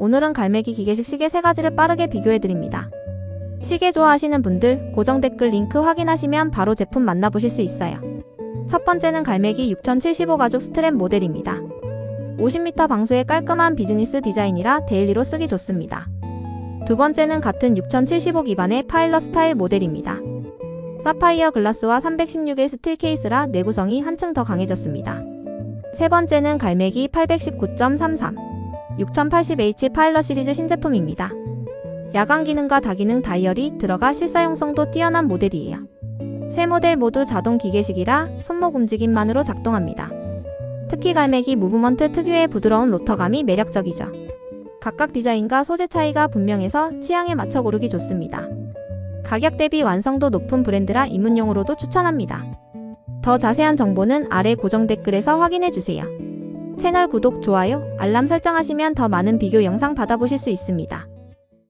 오늘은 갈매기 기계식 시계 세 가지를 빠르게 비교해드립니다. 시계 좋아하시는 분들 고정 댓글 링크 확인하시면 바로 제품 만나보실 수 있어요. 첫 번째는 갈매기 6075 가죽 스트랩 모델입니다. 50m 방수의 깔끔한 비즈니스 디자인이라 데일리로 쓰기 좋습니다. 두 번째는 같은 6075 기반의 파일럿 스타일 모델입니다. 사파이어 글라스와 316의 스틸 케이스라 내구성이 한층 더 강해졌습니다. 세 번째는 갈매기 819.33 6080H 파일럿 시리즈 신제품입니다. 야간 기능과 다기능 다이얼이 들어가 실사용성도 뛰어난 모델이에요. 세 모델 모두 자동 기계식이라 손목 움직임만으로 작동합니다. 특히 갈매기 무브먼트 특유의 부드러운 로터감이 매력적이죠. 각각 디자인과 소재 차이가 분명해서 취향에 맞춰 고르기 좋습니다. 가격 대비 완성도 높은 브랜드라 입문용으로도 추천합니다. 더 자세한 정보는 아래 고정 댓글에서 확인해 주세요. 채널 구독, 좋아요, 알람 설정하시면 더 많은 비교 영상 받아보실 수 있습니다.